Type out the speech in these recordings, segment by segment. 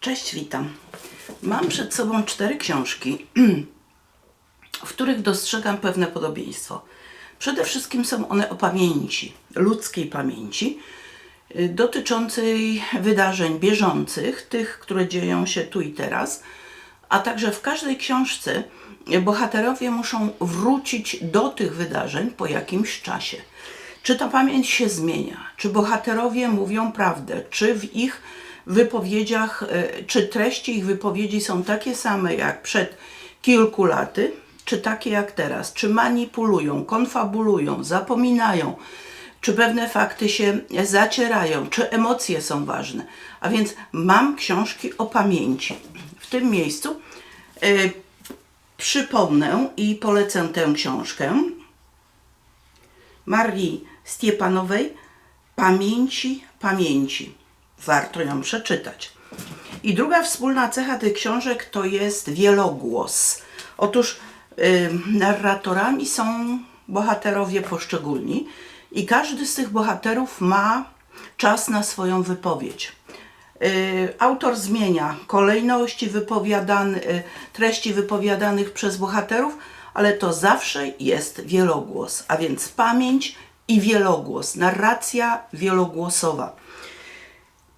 Cześć, witam. Mam przed sobą cztery książki, w których dostrzegam pewne podobieństwo. Przede wszystkim są one o pamięci, ludzkiej pamięci, y, dotyczącej wydarzeń bieżących, tych, które dzieją się tu i teraz, a także w każdej książce bohaterowie muszą wrócić do tych wydarzeń po jakimś czasie. Czy ta pamięć się zmienia? Czy bohaterowie mówią prawdę? Czy w ich wypowiedziach, e, czy treści ich wypowiedzi są takie same jak przed kilku laty, czy takie jak teraz? Czy manipulują, konfabulują, zapominają? Czy pewne fakty się zacierają? Czy emocje są ważne? A więc mam książki o pamięci. W tym miejscu e, przypomnę i polecę tę książkę Marii Stiepanowej Pamięci, pamięci. Warto ją przeczytać. I druga wspólna cecha tych książek to jest wielogłos. Otóż y, narratorami są bohaterowie poszczególni i każdy z tych bohaterów ma czas na swoją wypowiedź. Y, Autor zmienia kolejności y, treści wypowiadanych przez bohaterów, ale to zawsze jest wielogłos, a więc pamięć i wielogłos, narracja wielogłosowa.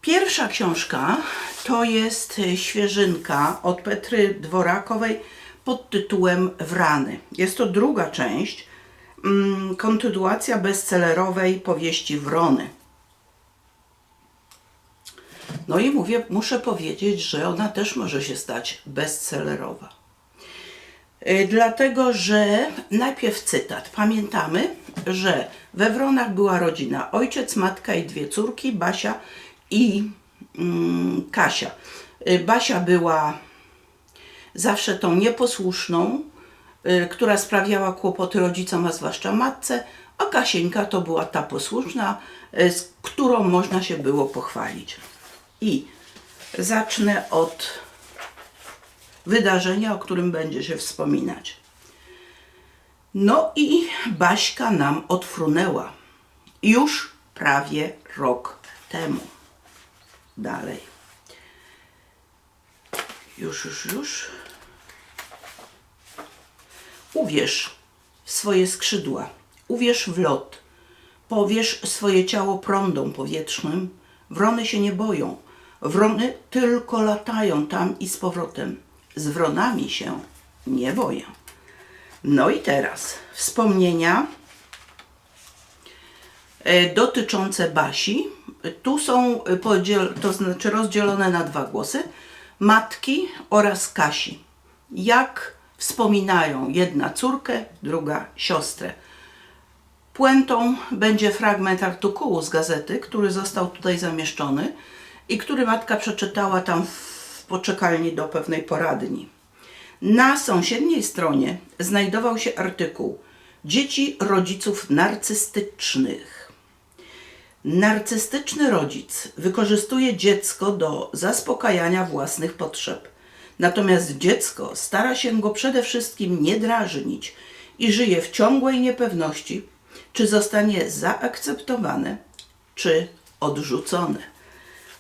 Pierwsza książka to jest świeżynka od Petry Dworakowej pod tytułem Wrany. Jest to druga część, mm, kontynuacja bestsellerowej powieści Wrony. No i mówię, muszę powiedzieć, że ona też może się stać bestsellerowa. Y, Dlatego, że najpierw cytat. Pamiętamy, że we Wronach była rodzina ojciec, matka i dwie córki, Basia i mm, Kasia. Y, Basia była zawsze tą nieposłuszną, y, która sprawiała kłopoty rodzicom, a zwłaszcza matce, a Kasieńka to była ta posłuszna, y, z którą można się było pochwalić. I zacznę od wydarzenia, o którym będzie się wspominać. No i Baśka nam odfrunęła już prawie rok temu. Dalej. Już, już, już. Uwierz w swoje skrzydła, uwierz w lot, powierz swoje ciało prądom powietrznym. Wrony się nie boją, wrony tylko latają tam i z powrotem. Z wronami się nie boję. No i teraz wspomnienia e, dotyczące Basi. Tu są e, podziel, to znaczy rozdzielone na dwa głosy. Matki oraz Kasi. Jak wspominają jedna córkę, druga siostrę. Puentą będzie fragment artykułu z gazety, który został tutaj zamieszczony i który matka przeczytała tam w poczekalni do pewnej poradni. Na sąsiedniej stronie znajdował się artykuł Dzieci rodziców narcystycznych. Narcystyczny rodzic wykorzystuje dziecko do zaspokajania własnych potrzeb. Natomiast dziecko stara się go przede wszystkim nie drażnić i żyje w ciągłej niepewności, czy zostanie zaakceptowane, czy odrzucone.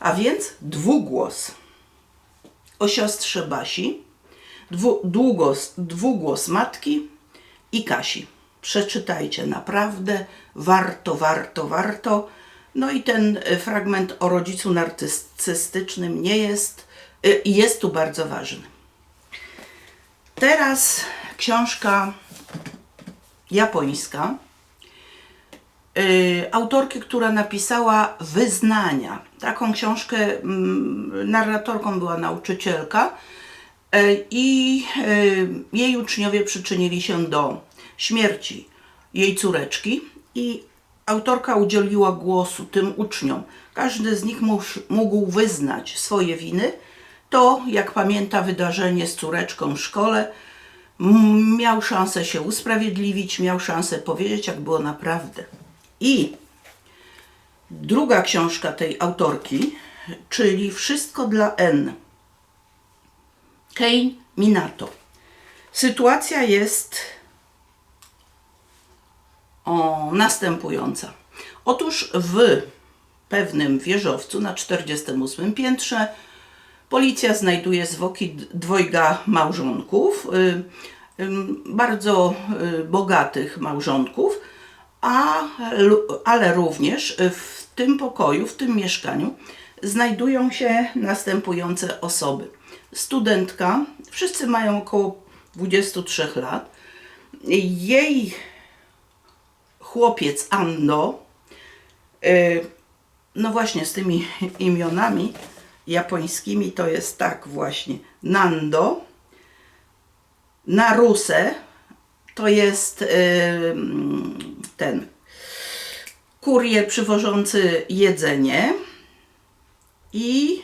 A więc dwugłos o siostrze Basi, dwu, długos, dwugłos matki i Kasi. Przeczytajcie, naprawdę warto, warto, warto. No i ten e, fragment o rodzicu narcystycznym nie jest, e, jest tu bardzo ważny. Teraz książka japońska y, autorki, która napisała Wyznania. Taką książkę mm, narratorką była nauczycielka i jej uczniowie przyczynili się do śmierci jej córeczki i autorka udzieliła głosu tym uczniom. Każdy z nich mógł wyznać swoje winy. To, jak pamięta wydarzenie z córeczką w szkole, miał szansę się usprawiedliwić, miał szansę powiedzieć, jak było naprawdę. I druga książka tej autorki, czyli Wszystko dla N. Kane Minato. Sytuacja jest o, następująca. Otóż w pewnym wieżowcu na 48 piętrze Policja znajduje zwłoki dwojga małżonków, y, ym, bardzo y, bogatych małżonków, a, ale również y, w tym pokoju, w tym mieszkaniu znajdują się następujące osoby. Studentka, wszyscy mają około 23 lat. Jej chłopiec Ando, y, no właśnie z tymi imionami japońskimi to jest tak właśnie. Nando, Naruse to jest y, ten kurier przywożący jedzenie i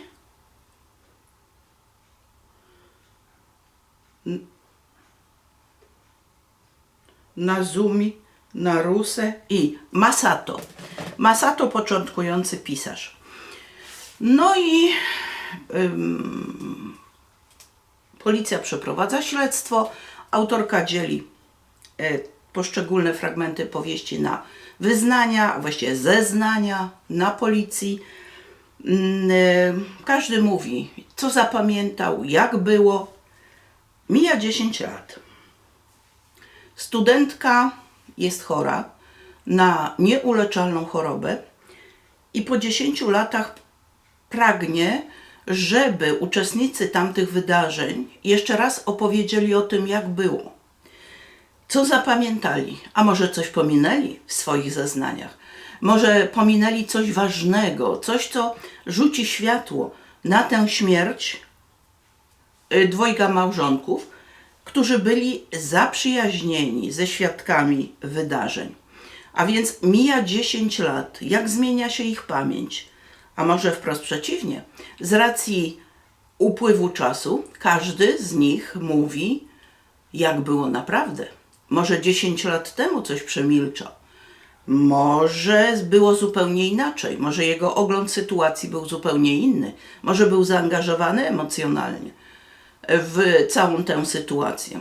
Nazumi, Naruse i Masato. Masato początkujący pisarz. No i ym, policja przeprowadza śledztwo. Autorka dzieli e, poszczególne fragmenty powieści na wyznania, a właściwie zeznania na policji. E, Każdy mówi, co zapamiętał, jak było. Mija 10 lat. Studentka jest chora na nieuleczalną chorobę i po 10 latach pragnie, żeby uczestnicy tamtych wydarzeń jeszcze raz opowiedzieli o tym, jak było. Co zapamiętali, a może coś pominęli w swoich zeznaniach. Może pominęli coś ważnego, coś, co rzuci światło na tę śmierć y, dwojga małżonków, którzy byli zaprzyjaźnieni ze świadkami wydarzeń. A więc mija 10 lat, jak zmienia się ich pamięć, a może wprost przeciwnie, z racji upływu czasu każdy z nich mówi, jak było naprawdę. Może 10 lat temu coś przemilczał. Może było zupełnie inaczej. Może jego ogląd sytuacji był zupełnie inny. Może był zaangażowany emocjonalnie w całą tę sytuację.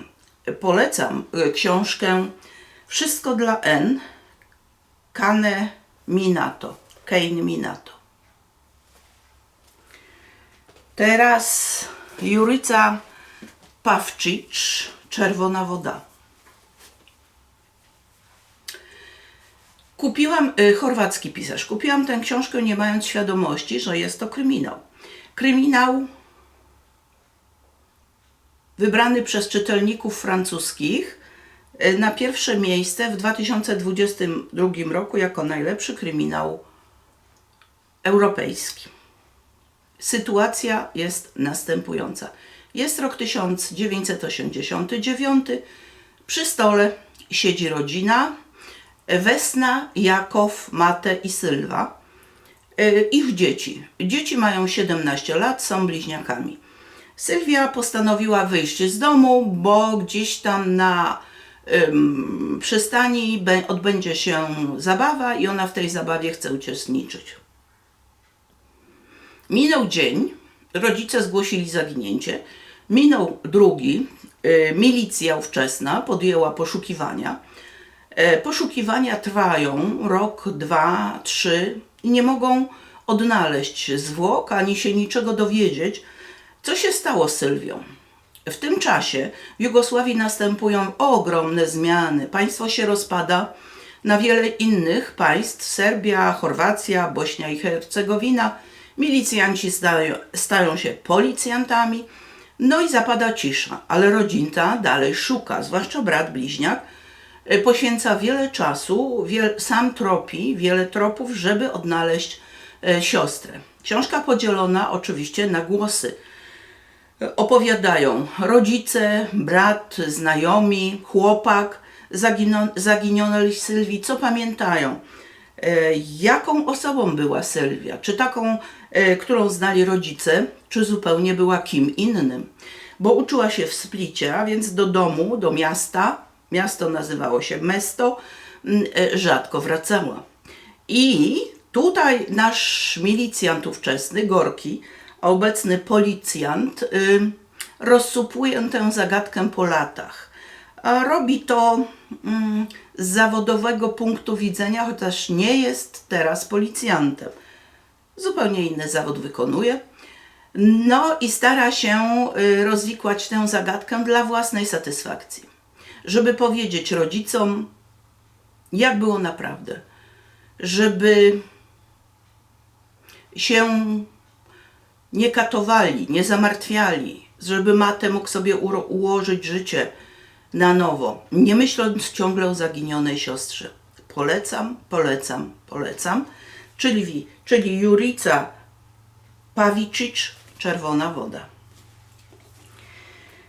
Polecam książkę Wszystko dla N Kane Minato. Kane Minato. Teraz Jurica Pawcicz, Czerwona woda. Kupiłam, y, chorwacki pisarz, kupiłam tę książkę nie mając świadomości, że jest to kryminał. Kryminał wybrany przez czytelników francuskich y, na pierwsze miejsce w 2022 roku jako najlepszy kryminał europejski. Sytuacja jest następująca. Jest rok 1989. Przy stole siedzi rodzina Wesna, Jakow, Mate i Sylwa. Y, Ich dzieci. Dzieci mają 17 lat, są bliźniakami. Sylwia postanowiła wyjść z domu, bo gdzieś tam na ym, przystani odbędzie się zabawa i ona w tej zabawie chce uczestniczyć. Minął dzień, rodzice zgłosili zaginięcie. Minął drugi, y, milicja ówczesna podjęła poszukiwania. E, Poszukiwania trwają rok, dwa, trzy i nie mogą odnaleźć zwłok ani się niczego dowiedzieć, co się stało z Sylwią. W tym czasie w Jugosławii następują ogromne zmiany. Państwo się rozpada na wiele innych państw Serbia, Chorwacja, Bośnia i Hercegowina. Milicjanci stają, stają się policjantami, no i zapada cisza, ale rodzina dalej szuka, zwłaszcza brat bliźniak y, poświęca wiele czasu, wiel, sam tropi wiele tropów, żeby odnaleźć e, siostrę. Książka podzielona oczywiście na głosy opowiadają rodzice, brat, znajomi, chłopak zaginionej Sylwii, co pamiętają. E, jaką osobą była Sylwia? Czy taką, e, którą znali rodzice, czy zupełnie była kim innym? Bo uczyła się w Splicie, a więc do domu, do miasta, miasto nazywało się Mesto, m, e, rzadko wracała. I tutaj nasz milicjant ówczesny, Gorki, obecny policjant, y, rozsupuje tę zagadkę po latach. A robi to mm, z zawodowego punktu widzenia, chociaż nie jest teraz policjantem. Zupełnie inny zawód wykonuje. No i stara się y, rozwikłać tę zagadkę dla własnej satysfakcji, żeby powiedzieć rodzicom, jak było naprawdę, żeby się nie katowali, nie zamartwiali, żeby Matę mógł sobie ułożyć życie na nowo, nie myśląc ciągle o zaginionej siostrze. Polecam, polecam, polecam. Czyli, czyli Jurica Pawicic, Czerwona woda.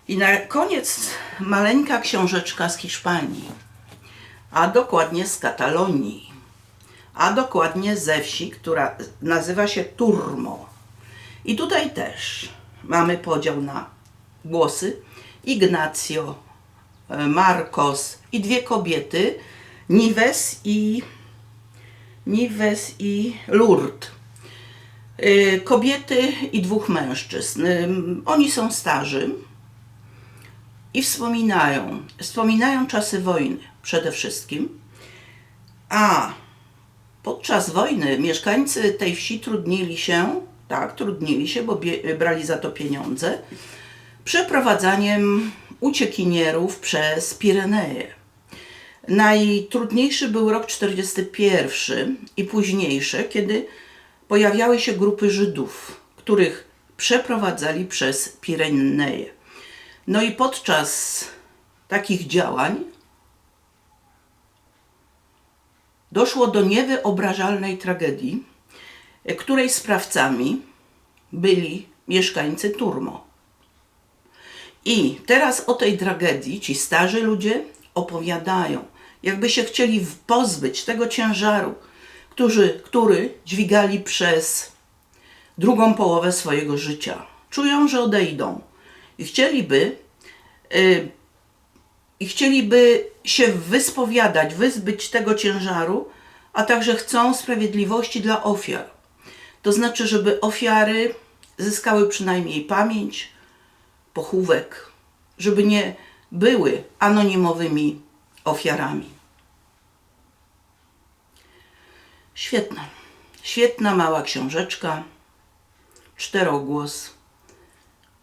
I na koniec maleńka książeczka z Hiszpanii, a dokładnie z Katalonii, a dokładnie ze wsi, która nazywa się Turmo. I tutaj też mamy podział na głosy. Ignacio, e, Marcos i dwie kobiety, Nives i Nives i Lourdes. Y, Kobiety i dwóch mężczyzn. Ym, Oni są starzy i wspominają, wspominają czasy wojny przede wszystkim. A podczas wojny mieszkańcy tej wsi trudnili się, tak, trudnili się, bo brali za to pieniądze, przeprowadzaniem uciekinierów przez Pireneje. Najtrudniejszy był rok 41 i późniejsze, kiedy pojawiały się grupy Żydów, których przeprowadzali przez Pireneje. No i podczas takich działań doszło do niewyobrażalnej tragedii, której sprawcami byli mieszkańcy Turmo. I teraz o tej tragedii ci starzy ludzie opowiadają, jakby się chcieli pozbyć tego ciężaru, który, który dźwigali przez drugą połowę swojego życia. Czują, że odejdą i chcieliby, y, i chcieliby się wyspowiadać, wyzbyć tego ciężaru, a także chcą sprawiedliwości dla ofiar. To znaczy, żeby ofiary zyskały przynajmniej pamięć, pochówek, żeby nie były anonimowymi ofiarami. Świetna, świetna mała książeczka, czterogłos,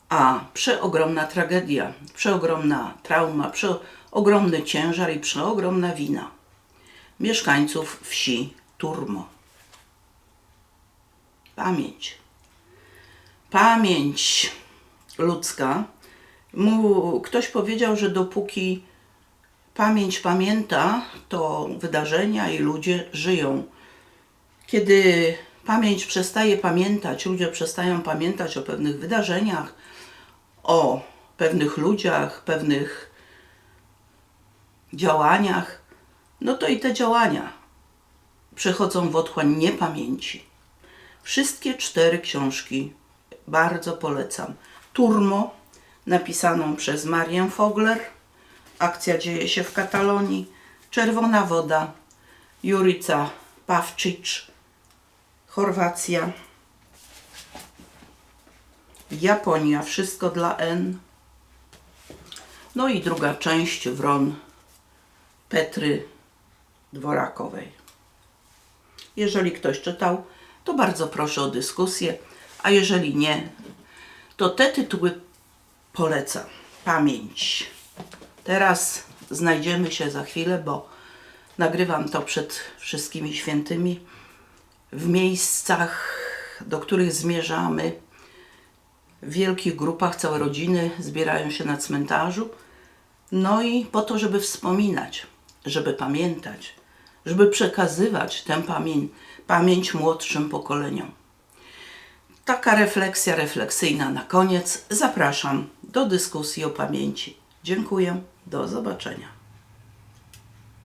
a przeogromna tragedia, przeogromna trauma, przeogromny ciężar i przeogromna wina mieszkańców wsi Turmo. Pamięć. Pamięć ludzka. Mu, ktoś powiedział, że dopóki pamięć pamięta, to wydarzenia i ludzie żyją. Kiedy pamięć przestaje pamiętać, ludzie przestają pamiętać o pewnych wydarzeniach, o pewnych ludziach, pewnych działaniach, no to i te działania przechodzą w otchłań niepamięci. Wszystkie cztery książki bardzo polecam. Turmo, napisaną przez Marię Fogler. Akcja dzieje się w Katalonii. Czerwona woda, Jurica Pawczyć, Chorwacja. Japonia, wszystko dla N. No i druga część Wron Petry Dworakowej. Jeżeli ktoś czytał, to bardzo proszę o dyskusję, a jeżeli nie, to te tytuły polecam. Pamięć. Teraz znajdziemy się za chwilę, bo nagrywam to przed wszystkimi świętymi w miejscach, do których zmierzamy. W wielkich grupach całe rodziny zbierają się na cmentarzu. No i po to, żeby wspominać, żeby pamiętać, żeby przekazywać tę pamięć, pamięć młodszym pokoleniom. Taka refleksja refleksyjna na koniec. Zapraszam do dyskusji o pamięci. Dziękuję. Do zobaczenia.